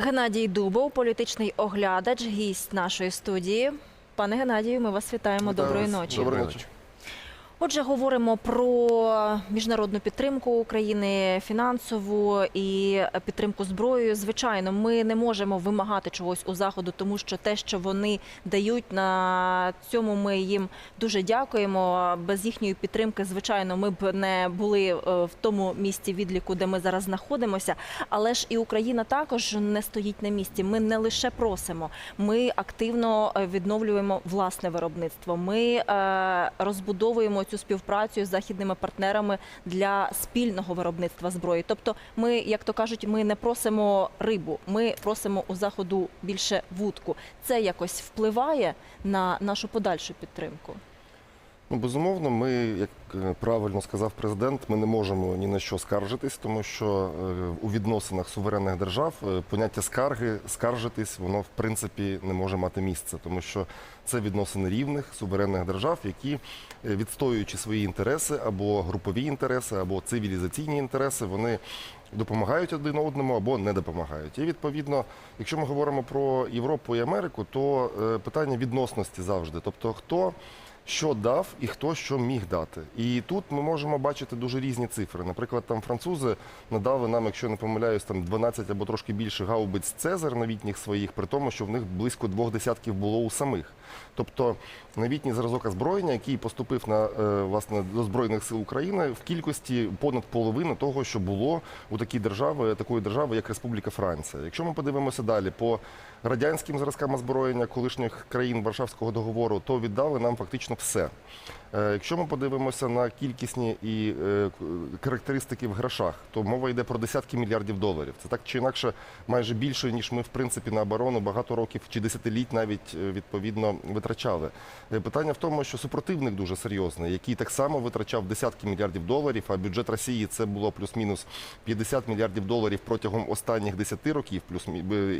Геннадій Дубов, політичний оглядач, гість нашої студії. Пане Геннадію, ми вас вітаємо. Доброї ночі. Доброї ночі. Отже, говоримо про міжнародну підтримку України, фінансову і підтримку зброєю. Звичайно, ми не можемо вимагати чогось у заходу, тому що те, що вони дають на цьому, ми їм дуже дякуємо. Без їхньої підтримки, звичайно, ми б не були е, в тому місці відліку, де ми зараз знаходимося. Але ж і Україна також не стоїть на місці. Ми не лише просимо, ми активно е, відновлюємо власне виробництво. Ми е, розбудовуємо цю співпрацю з західними партнерами для спільного виробництва зброї. Тобто, ми, як то кажуть, ми не просимо рибу, ми просимо у заходу більше вудку. Це якось впливає на нашу подальшу підтримку. Ну, безумовно, ми, як е, правильно сказав президент, ми не можемо ні на що скаржитись, тому що е, у відносинах суверенних держав е, поняття скарги, скаржитись, воно в принципі не може мати місце, тому що це відносини рівних суверенних держав, які, відстоюючи свої інтереси або групові інтереси, або цивілізаційні інтереси, вони допомагають один одному або не допомагають. І відповідно, якщо ми говоримо про Європу і Америку, то питання відносності завжди, тобто хто що дав і хто що міг дати. І тут ми можемо бачити дуже різні цифри. Наприклад, там французи надали нам, якщо не помиляюсь, там 12 або трошки більше гаубиць Цезар новітніх своїх, при тому, що в них близько двох десятків було у самих. Тобто новітній зразок озброєння, який поступив на е, власне до збройних сил України в кількості понад половини того, що було у такій держави, такої держави, як Республіка Франція. Якщо ми подивимося далі по радянським зразкам озброєння колишніх країн Варшавського договору, то віддали нам фактично все. Е, Якщо ми подивимося на кількісні і е, характеристики в грошах, то мова йде про десятки мільярдів доларів. Це так чи інакше майже більше, ніж ми в принципі на оборону багато років чи десятиліть навіть е, відповідно витрачали. Питання в тому, що супротивник дуже серйозний, який так само витрачав десятки мільярдів доларів, а бюджет Росії це було плюс-мінус 50 мільярдів доларів протягом останніх 10 років, плюс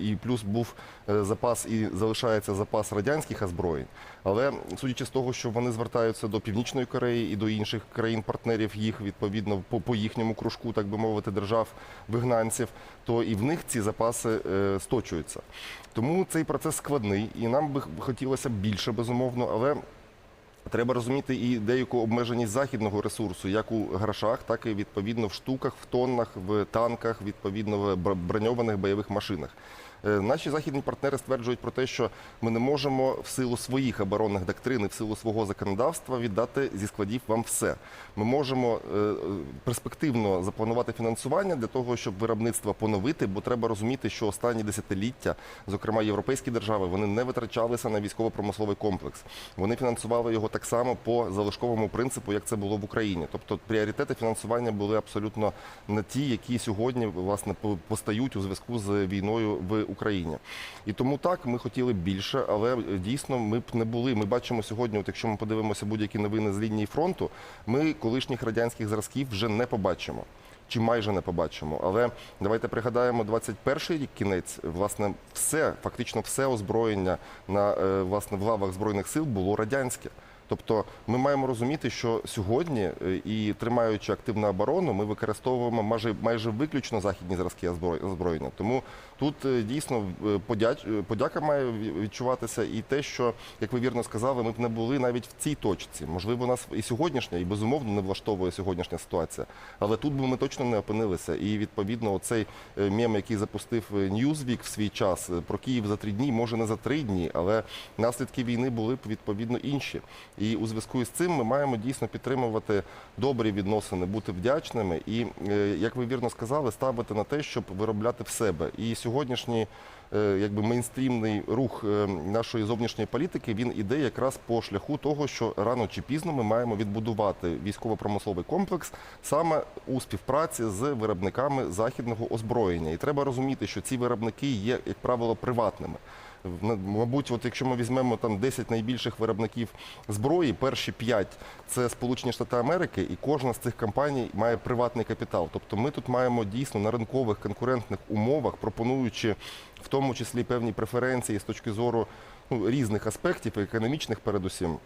і плюс був запас і залишається запас радянських озброєнь. Але судячи з того, що вони звертаються до Північної Кореї і до інших країн-партнерів їх відповідно по, по їхньому кружку, так би мовити, держав вигнанців, то і в них ці запаси е, сточуються. Тому цей процес складний, і нам би хотілося більше, безумовно, але. Треба розуміти і деяку обмеженість західного ресурсу, як у грошах, так і відповідно в штуках, в тоннах, в танках, відповідно в броньованих бойових машинах. Е, Наші західні партнери стверджують про те, що ми не можемо в силу своїх оборонних доктрин і в силу свого законодавства віддати зі складів вам все. Ми можемо е, е, перспективно запланувати фінансування для того, щоб виробництво поновити, бо треба розуміти, що останні десятиліття, зокрема європейські держави, вони не витрачалися на військово-промисловий комплекс. Вони фінансували його так само по залишковому принципу, як це було в Україні. Тобто пріоритети фінансування були абсолютно не ті, які сьогодні власне постають у зв'язку з війною в Україні. І тому так ми хотіли більше, але е, дійсно ми б не були. Ми бачимо сьогодні, от якщо ми подивимося будь-які новини з лінії фронту, ми колишніх радянських зразків вже не побачимо. Чи майже не побачимо, але давайте пригадаємо 21-й рік кінець. Власне, все фактично все озброєння на е, власне в лавах збройних сил було радянське. Тобто ми маємо розуміти, що сьогодні, е, і тримаючи активну оборону, ми використовуємо майже майже виключно західні зразки озбро- озброєння. Тому тут е, дійсно е, е, подяка має відчуватися, і те, що як ви вірно сказали, ми б не були навіть в цій точці. Можливо, нас і сьогоднішня, і безумовно не влаштовує сьогоднішня ситуація. Але тут би ми точно не опинилися. І відповідно, оцей мем, який запустив Newsweek в свій час про Київ за три дні, може не за три дні, але наслідки війни були б відповідно інші. І у зв'язку з цим ми маємо дійсно підтримувати добрі відносини, бути вдячними і, як ви вірно сказали, ставити на те, щоб виробляти в себе. І сьогоднішній е, якби мейнстрімний рух е, нашої зовнішньої політики він іде якраз по шляху того, що рано чи пізно ми маємо відбудувати військово-промисловий комплекс саме у співпраці з виробниками західного озброєння. І треба розуміти, що ці виробники є, як правило, приватними. Мабуть, от якщо ми візьмемо там 10 найбільших виробників зброї, перші 5 – це Сполучені Штати Америки, і кожна з цих компаній має приватний капітал. Тобто ми тут маємо дійсно на ринкових конкурентних умовах, пропонуючи в тому числі певні преференції з точки зору ну, різних аспектів, економічних передусім.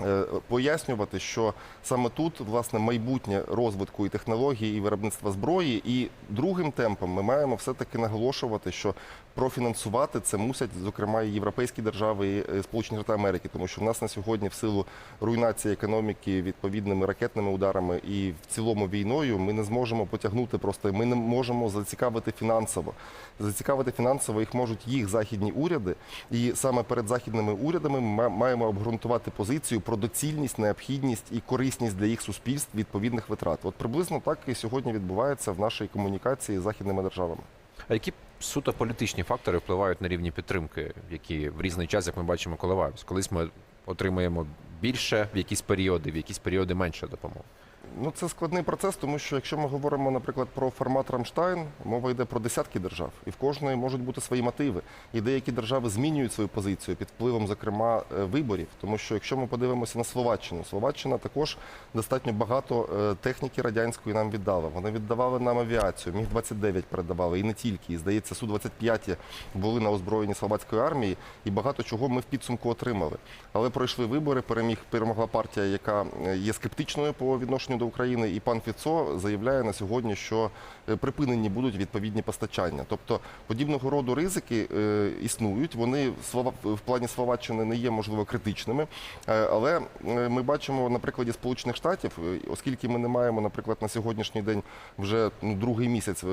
е, пояснювати, що саме тут власне майбутнє розвитку і технології, і виробництва зброї. І другим темпом ми маємо все-таки наголошувати, що профінансувати це мусять, зокрема, і європейські держави, і е, Сполучені Штати Америки, тому що в нас на сьогодні, в силу руйнації економіки відповідними ракетними ударами і в цілому війною, ми не зможемо потягнути просто. Ми не можемо зацікавити фінансово. Зацікавити фінансово їх можуть їх західні уряди, і саме перед західними урядами ми маємо обґрунтувати позицію про доцільність, необхідність і корисність для їх суспільств відповідних витрат. От приблизно так і сьогодні відбувається в нашій комунікації з західними державами. А які суто політичні фактори впливають на рівні підтримки, які в різний час, як ми бачимо, коливаються? Колись ми отримуємо більше в якісь періоди, в якісь періоди менше допомоги. Ну, це складний процес, тому що якщо ми говоримо, наприклад, про формат Рамштайн, мова йде про десятки держав, і в кожної можуть бути свої мотиви. І деякі держави змінюють свою позицію під впливом, зокрема, е, виборів. Тому що якщо ми подивимося на Словаччину, Словаччина також достатньо багато е, техніки радянської нам віддала. Вони віддавали нам авіацію, міг 29 передавали, і не тільки. І здається, су 25 були на озброєнні словацької армії, і багато чого ми в підсумку отримали. Але пройшли вибори, переміг перемогла партія, яка е, є скептичною по відношенню до України, і пан Фіцо заявляє на сьогодні, що е, припинені будуть відповідні постачання. Тобто подібного роду ризики е, існують. Вони Слова- в плані Словаччини не є можливо критичними, Е, але ми бачимо на прикладі Сполучених Штатів, оскільки ми не маємо, наприклад, на сьогоднішній день вже ну, другий місяць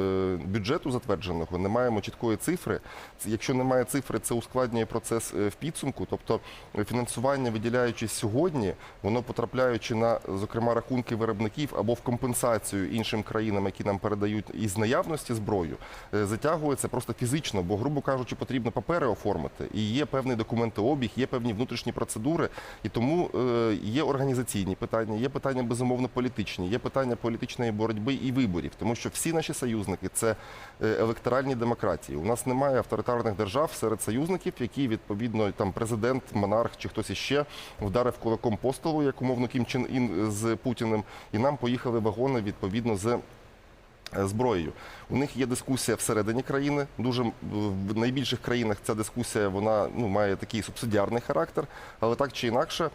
бюджету затвердженого, не маємо чіткої цифри. Якщо немає цифри, це ускладнює процес в підсумку. Тобто фінансування, виділяючись сьогодні, воно потрапляючи на зокрема рахунки виробників або в компенсацію іншим країнам, які нам передають із наявності зброю, е, затягується просто фізично, бо, грубо кажучи, потрібно папери оформити. І є певний документообіг, є певні внутрішні процедури, і тому е, є організаційні питання, є питання безумовно політичні, є питання політичної боротьби і виборів, тому що всі наші союзники це е, електоральні демократії. У нас немає авторитарних держав серед союзників, які відповідно там президент, монарх чи хтось іще вдарив кулаком по столу, як умовно Кім Чен Ін з Путіним, і нам поїхали вагони відповідно з. Е, Зброєю у них є дискусія всередині країни. Дуже в найбільших країнах ця дискусія вона ну має такий субсидіарний характер, але так чи інакше,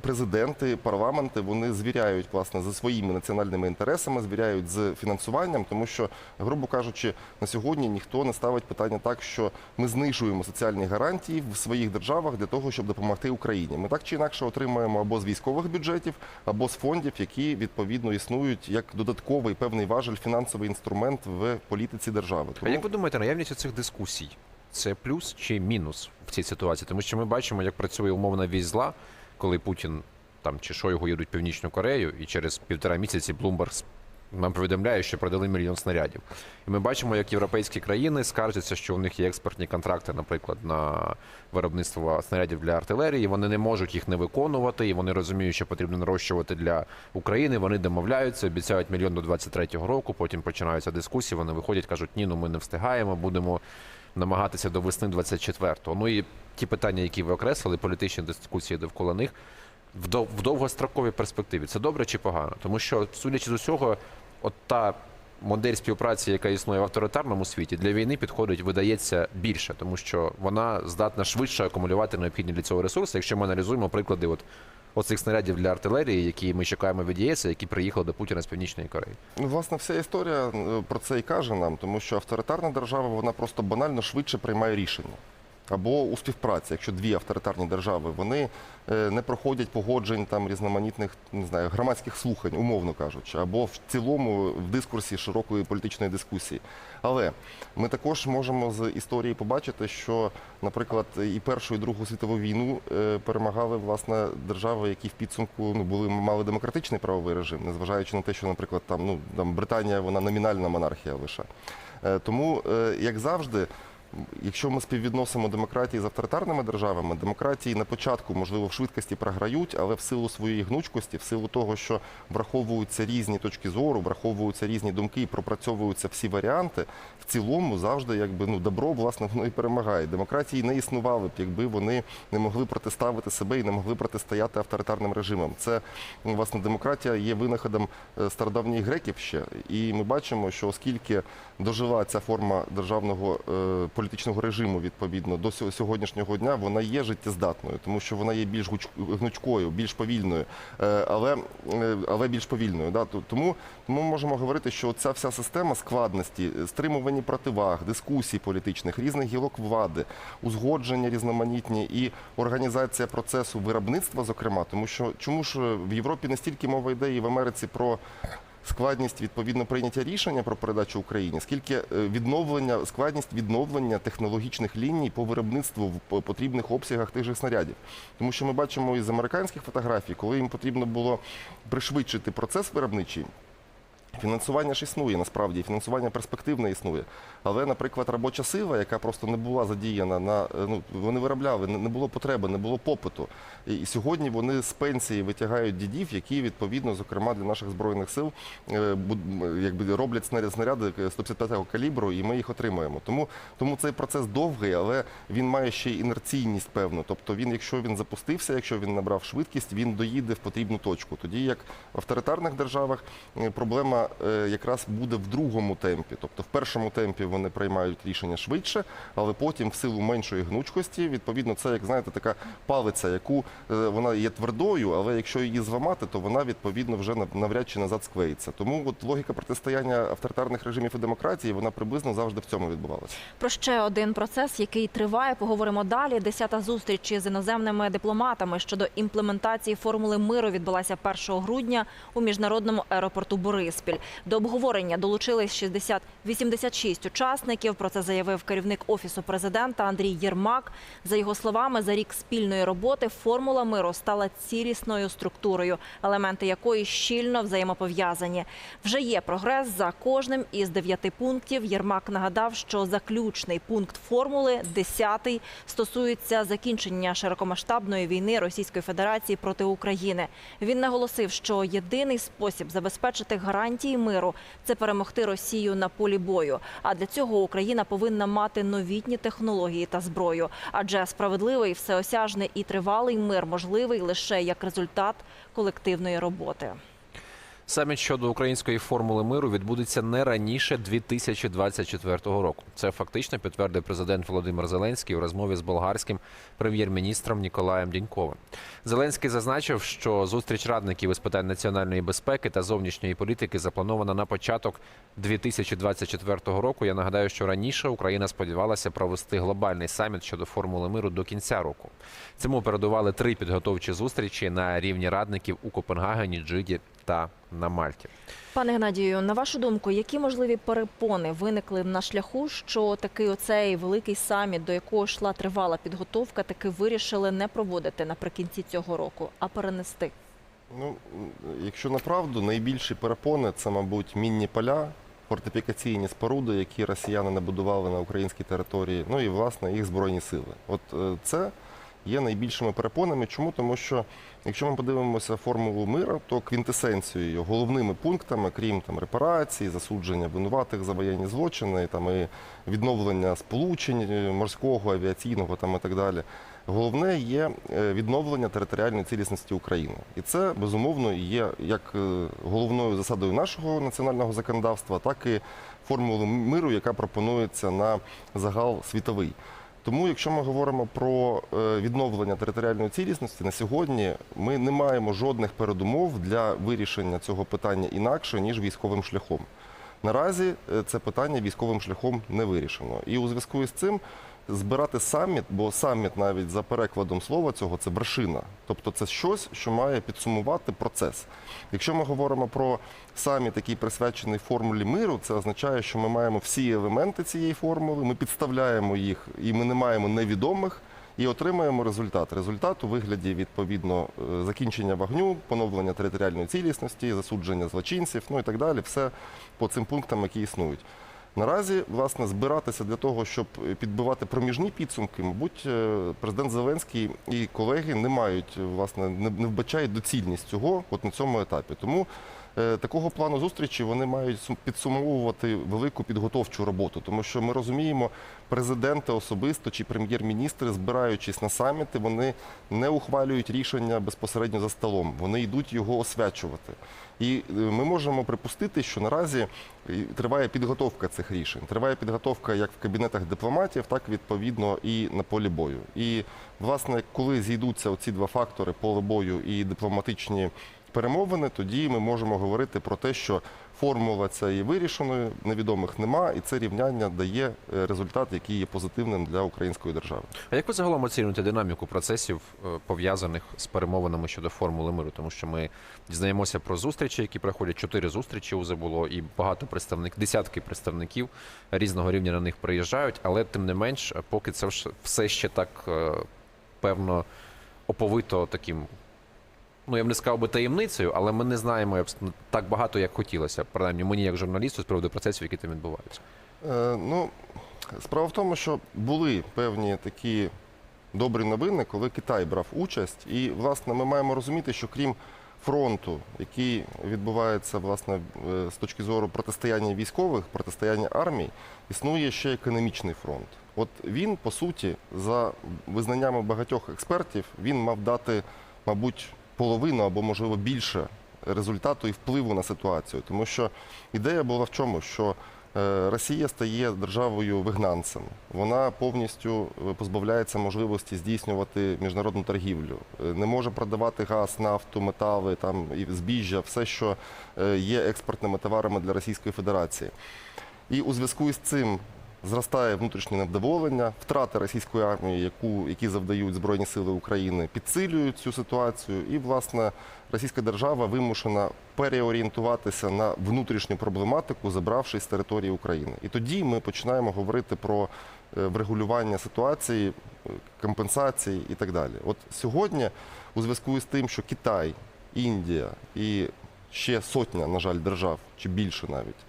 президенти, парламенти вони звіряють власне за своїми національними інтересами, звіряють з фінансуванням, тому що, грубо кажучи, на сьогодні ніхто не ставить питання так, що ми знижуємо соціальні гарантії в своїх державах для того, щоб допомогти Україні. Ми так чи інакше отримуємо або з військових бюджетів, або з фондів, які відповідно існують як додатковий певний важель, фінансовий інструмент в політиці держави. А як ви думаєте, наявність цих дискусій це плюс чи мінус в цій ситуації? Тому що ми бачимо, як працює умовна вісь зла, коли Путін там чи Шойгу їдуть в Північну Корею, і через півтора місяці Блумберг нам повідомляє, що продали мільйон снарядів. І ми бачимо, як європейські країни скаржаться, що у них є експортні контракти, наприклад, на виробництво снарядів для артилерії. Вони не можуть їх не виконувати, і вони розуміють, що потрібно нарощувати для України. Вони домовляються, обіцяють мільйон до 23-го року. Потім починаються дискусії. Вони виходять, кажуть, ні, ну ми не встигаємо, будемо намагатися до весни 24-го. Ну і ті питання, які ви окреслили, політичні дискусії довкола них. В довгостроковій перспективі це добре чи погано? Тому що, судячи з усього, от та модель співпраці, яка існує в авторитарному світі, для війни підходить, видається більше, тому що вона здатна швидше акумулювати необхідні для цього ресурси. Якщо ми аналізуємо приклади, от оцих снарядів для артилерії, які ми чекаємо від ЄС, які приїхали до Путіна з Північної Кореї. Ну, власне, вся історія е, про це і каже нам, тому що авторитарна держава вона просто банально швидше приймає рішення. Або у співпраці, якщо дві авторитарні держави, вони е, не проходять погоджень там різноманітних не знаю, громадських слухань, умовно кажучи, або в цілому в дискурсі широкої політичної дискусії. Але ми також можемо з історії побачити, що, наприклад, і Першу, і Другу світову війну е, перемагали власне держави, які в підсумку ну були мали демократичний правовий режим, незважаючи на те, що, наприклад, там ну там Британія вона номінальна монархія лише. Е, Тому, як завжди. Якщо ми співвідносимо демократії з авторитарними державами, демократії на початку, можливо, в швидкості програють, але в силу своєї гнучкості, в силу того, що враховуються різні точки зору, враховуються різні думки і пропрацьовуються всі варіанти, в цілому завжди якби ну добро власне воно і перемагає. Демократії не існували б, якби вони не могли протиставити себе і не могли протистояти авторитарним режимам. Це ну, власне демократія є винаходом е, стародавніх греків ще, і ми бачимо, що оскільки дожила ця форма державного е, політичного політичного режиму відповідно до сьо- сьогоднішнього дня вона є життєздатною, тому що вона є більш гнучкою, більш повільною, е, але, е, але більш повільною. Да? Тому, ми можемо говорити, що ця вся система складності, стримувані противаг, дискусій політичних, різних гілок влади, узгодження різноманітні і організація процесу виробництва, зокрема, тому що чому ж в Європі не стільки мова йде і в Америці про складність відповідно прийняття рішення про передачу Україні, скільки е, відновлення, складність відновлення технологічних ліній по виробництву в потрібних обсягах тих же снарядів. Тому що ми бачимо із американських фотографій, коли їм потрібно було пришвидшити процес виробничий. Фінансування ж існує насправді, фінансування перспективне існує. Але, наприклад, робоча сила, яка просто не була задіяна на е, ну вони виробляли, не було потреби, не було попиту. І, сьогодні вони з пенсії витягають дідів, які відповідно, зокрема для наших збройних сил, е, якби роблять снаряд снаряди 155-го калібру, і ми їх отримуємо. Тому тому цей процес довгий, але він має ще інерційність певну. Тобто він, якщо він запустився, якщо він набрав швидкість, він доїде в потрібну точку. Тоді як в авторитарних державах е, проблема е, якраз буде в другому темпі. Тобто в першому темпі вони приймають рішення швидше, але потім в силу меншої гнучкості, відповідно, це як знаєте, така палиця, яку е, вона є твердою, але якщо її зламати, то вона відповідно вже нав- навряд чи назад склеїться. Тому от логіка протистояння авторитарних режимів і демократії, вона приблизно завжди в цьому відбувалася. Про ще один процес, який триває, поговоримо далі. Десята зустріч із іноземними дипломатами щодо імплементації формули миру відбулася 1 грудня у міжнародному аеропорту Бориспіль. До обговорення долучились 60 86 учасників. Про це заявив керівник офісу президента Андрій Єрмак. За його словами, за рік спільної роботи формула миру стала цілісною структурою, елементи якої щільно взаємопов'язані. Вже є прогрес за кожним із дев'яти пунктів. Єрмак нагадав, що заключний пункт формули, десятий, стосується закінчення широкомасштабної війни Російської Федерації проти України. Він наголосив, що єдиний спосіб забезпечити гарантії миру це перемогти Росію на полі бою. А для цього Україна повинна мати новітні технології та зброю. Адже справедливий, всеосяжний і тривалий мир можливий лише як результат колективної роботи. Саміт щодо української формули миру відбудеться не раніше 2024 року. Це фактично підтвердив президент Володимир Зеленський у розмові з болгарським прем'єр-міністром Ніколаєм Діньковим. Зеленський зазначив, що зустріч радників із питань національної безпеки та зовнішньої політики запланована на початок 2024 року. Я нагадаю, що раніше Україна сподівалася провести глобальний саміт щодо формули миру до кінця року. Цьому передували три підготовчі зустрічі на рівні радників у Копенгагені, Джиді та на Мальті. Пане Геннадію, на вашу думку, які можливі перепони виникли на шляху, що такий оцей великий саміт, до якого йшла тривала підготовка, таки вирішили не проводити наприкінці цього року, а перенести? Ну, якщо направду, найбільші перепони це, мабуть, мінні поля, фортифікаційні споруди, які росіяни набудували на українській території, ну і власне їх збройні сили. От е, це є найбільшими перепонами. Чому? Тому що якщо ми подивимося формулу миру, то квінтесенцією, головними пунктами, крім там репарацій, засудження винуватих за воєнні злочини, там і відновлення сполучень е, морського, авіаційного там і так далі. Головне є е, відновлення територіальної цілісності України, і це безумовно є як е, головною засадою нашого національного законодавства, так і формулою миру, яка пропонується на загал світовий. Тому, якщо ми говоримо про е, відновлення територіальної цілісності, на сьогодні ми не маємо жодних передумов для вирішення цього питання інакше ніж військовим шляхом. Наразі е, це питання військовим шляхом не вирішено. І у зв'язку із цим збирати саміт, бо саміт навіть за перекладом слова цього це вершина. Тобто це щось, що має підсумувати процес. Якщо ми говоримо про саміт, який присвячений формулі миру, це означає, що ми маємо всі елементи цієї формули, ми підставляємо їх, і ми не маємо невідомих. І отримаємо результат. Результат у вигляді відповідно е, закінчення вогню, поновлення територіальної цілісності, засудження злочинців, ну і так далі. Все по цим пунктам, які існують. Наразі, власне, збиратися для того, щоб підбивати проміжні підсумки, мабуть, е, президент Зеленський і колеги не мають власне не вбачають доцільність цього от на цьому етапі. Тому е, такого плану зустрічі вони мають сум- підсумовувати велику підготовчу роботу, тому що ми розуміємо президенти особисто чи прем'єр-міністри, збираючись на саміти, вони не ухвалюють рішення безпосередньо за столом. Вони йдуть його освячувати. І е, ми можемо припустити, що наразі е, триває підготовка цих рішень. Триває підготовка як в кабінетах дипломатів, так відповідно і на полі бою. І власне, коли зійдуться оці два фактори поле бою і дипломатичні перемовини, тоді ми можемо говорити про те, що формула ця є вирішеною, невідомих нема, і це рівняння дає е, результат, який є позитивним для української держави. А як ви загалом оцінюєте динаміку процесів, е, пов'язаних з перемовинами щодо формули миру? Тому що ми дізнаємося про зустрічі, які проходять. Чотири зустрічі уже було, і багато представників, десятки представників різного рівня на них приїжджають, але тим не менш, поки це все ще так е, певно оповито таким. Ну, я б не сказав би таємницею, але ми не знаємо ну, так багато, як хотілося. Принаймні, мені як журналісту з приводу процесів, які там відбуваються. Е, ну, справа в тому, що були певні такі добрі новини, коли Китай брав участь. І, власне, ми маємо розуміти, що крім фронту, який відбувається власне е, з точки зору протистояння військових, протистояння армій, існує ще економічний фронт. От він, по суті, за визнаннями багатьох експертів, він мав дати, мабуть, половину або, можливо, більше результату і впливу на ситуацію. Тому що ідея була в чому? Що е, Росія стає державою вигнанцем. Вона повністю е, позбавляється можливості здійснювати міжнародну торгівлю, Е, не може продавати газ, нафту, метали, там і збіжжя, все, що є експортними товарами для Російської Федерації. І у зв'язку із цим зростає внутрішнє невдоволення, втрати російської армії, яку, які завдають Збройні Сили України, підсилюють цю ситуацію. І, власне, російська держава вимушена переорієнтуватися на внутрішню проблематику, забравшись з території України. І тоді ми починаємо говорити про е, врегулювання ситуації, е, компенсації і так далі. От сьогодні, у зв'язку з тим, що Китай, Індія і ще сотня, на жаль, держав, чи більше навіть,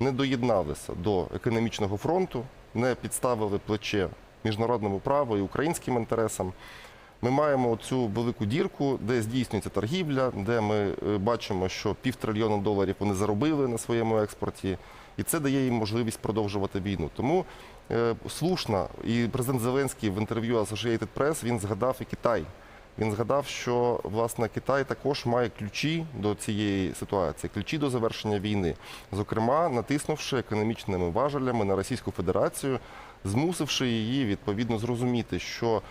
не доєдналися до економічного фронту, не підставили плече міжнародному праву і українським інтересам. Ми маємо цю велику дірку, де здійснюється торгівля, де ми е, бачимо, що півтрильйона доларів вони заробили на своєму експорті, і це дає їм можливість продовжувати війну. Тому е, слушно, і президент Зеленський в інтерв'ю Associated Press він згадав і Китай. Він згадав, що власне Китай також має ключі до цієї ситуації, ключі до завершення війни, зокрема натиснувши економічними важелями на Російську Федерацію, змусивши її відповідно зрозуміти, що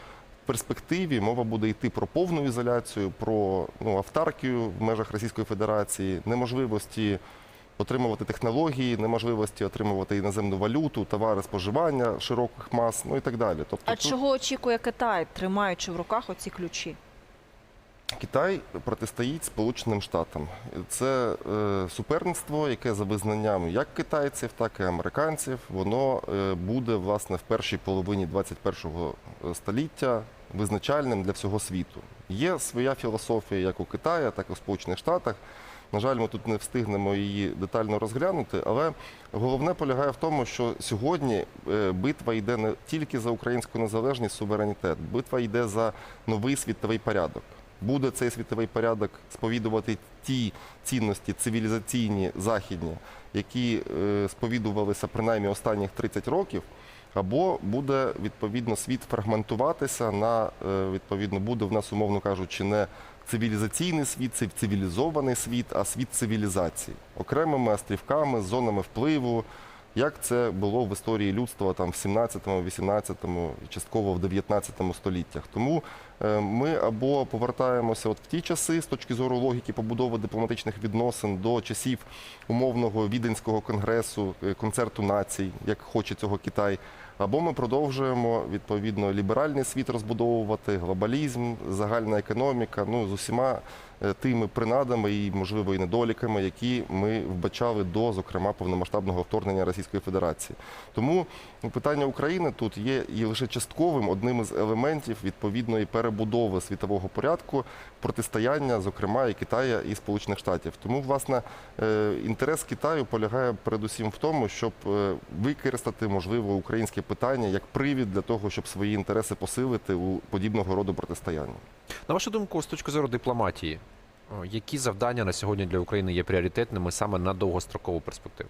в перспективі мова буде йти про повну ізоляцію, про ну, автаркію в межах Російської Федерації, неможливості отримувати технології, неможливості отримувати іноземну валюту, товари споживання широких мас, ну і так далі. Тобто А тут- чого очікує Китай, тримаючи в руках оці ключі? Китай протистоїть Сполученим Штатам. Це е, суперництво, яке за визнанням як китайців, так і американців, воно е, буде власне в першій половині 21-го століття визначальним для всього світу. Є своя філософія як у Китаї, так і у Сполучених Штатах. На жаль, ми тут не встигнемо її детально розглянути, але головне полягає в тому, що сьогодні е, битва йде не тільки за українську незалежність, суверенітет, битва йде за новий світовий порядок. Буде цей світовий порядок сповідувати ті цінності цивілізаційні західні, які е, сповідувалися принаймні останніх 30 років, або буде відповідно світ фрагментуватися на е, відповідно буде в нас, умовно кажучи, не цивілізаційний світ, це цивілізований світ, а світ цивілізації окремими острівками, зонами впливу. Як це було в історії людства там в 17-му, 18-му і частково в 19 століттях. Тому е, ми або повертаємося от в ті часи з точки зору логіки побудови дипломатичних відносин до часів умовного віденського конгресу, е, концерту націй, як хоче цього Китай. Або ми продовжуємо відповідно ліберальний світ розбудовувати, глобалізм, загальна економіка, ну з усіма тими принадами і, можливо, і недоліками, які ми вбачали до, зокрема, повномасштабного вторгнення Російської Федерації. Тому ну, питання України тут є і лише частковим одним із елементів відповідної перебудови світового порядку, протистояння, зокрема, і Китая і Сполучених Штатів. Тому, власне, е, інтерес Китаю полягає передусім в тому, щоб е, використати можливо українське питання як привід для того, щоб свої інтереси посилити у подібного роду протистояння. На вашу думку, з точки зору дипломатії, які завдання на сьогодні для України є пріоритетними саме на довгострокову перспективу?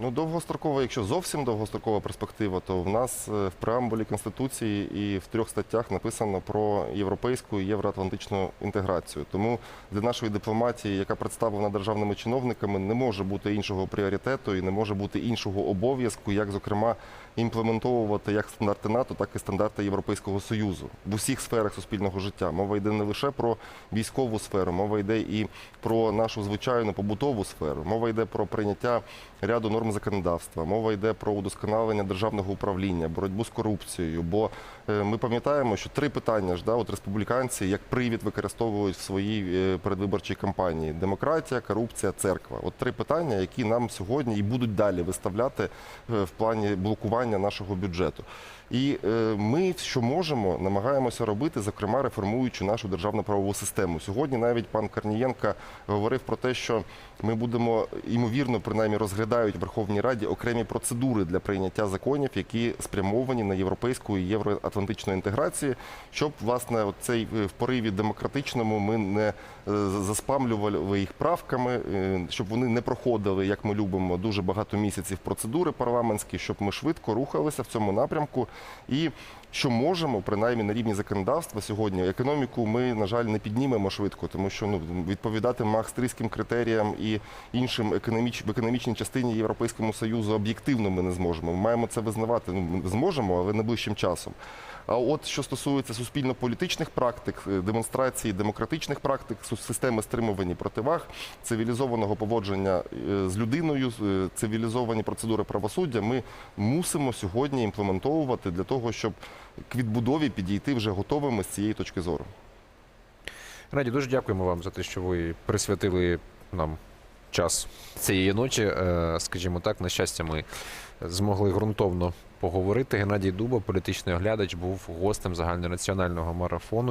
Ну, довгострокова, якщо зовсім довгострокова перспектива, то в нас е, в преамбулі Конституції і в трьох статтях написано про європейську і євроатлантичну інтеграцію. Тому для нашої дипломатії, яка представлена державними чиновниками, не може бути іншого пріоритету і не може бути іншого обов'язку, як, зокрема, імплементовувати як стандарти НАТО, так і стандарти Європейського Союзу в усіх сферах суспільного життя. Мова йде не лише про військову сферу, мова йде і про нашу звичайну побутову сферу. Мова йде про прийняття ряду норм законодавства. Мова йде про удосконалення державного управління, боротьбу з корупцією. Бо е, ми пам'ятаємо, що три питання ж да, от республіканці як привід використовують в своїй е, передвиборчій кампанії: демократія, корупція, церква. От три питання, які нам сьогодні і будуть далі виставляти е, в плані блокування нашого бюджету. І е, ми, що можемо, намагаємося робити, зокрема реформуючи нашу державну правову систему. Сьогодні навіть пан Корнієнко говорив про те, що ми будемо ймовірно, принаймні розглядають в Верховній Раді окремі процедури для прийняття законів, які спрямовані на європейську і євроатлантичну інтеграцію, щоб власне цей е, в пориві демократичному ми не е, заспамлювали їх правками, щоб вони не проходили, як ми любимо, дуже багато місяців процедури парламентські, щоб ми швидко рухалися в цьому напрямку і. Що можемо, принаймні на рівні законодавства сьогодні, економіку ми, на жаль, не піднімемо швидко, тому що ну відповідати maastrichtським критеріям і іншим економіч... в економічній частині Європейському Союзу об'єктивно ми не зможемо. Ми маємо це визнавати. Ну зможемо, але найближчим часом. А от що стосується суспільно-політичних практик, е, демонстрації демократичних практик, системи стримувань і противаг, цивілізованого поводження е, з людиною, е, цивілізовані процедури правосуддя, ми мусимо сьогодні імплементовувати для того, щоб к відбудові підійти вже готовими з цієї точки зору. Раді, дуже дякуємо вам за те, що ви присвятили нам час цієї ночі. Е, Скажімо так, на щастя, ми змогли ґрунтовно поговорити. Геннадій Дуба, політичний оглядач, був гостем загальнонаціонального марафону.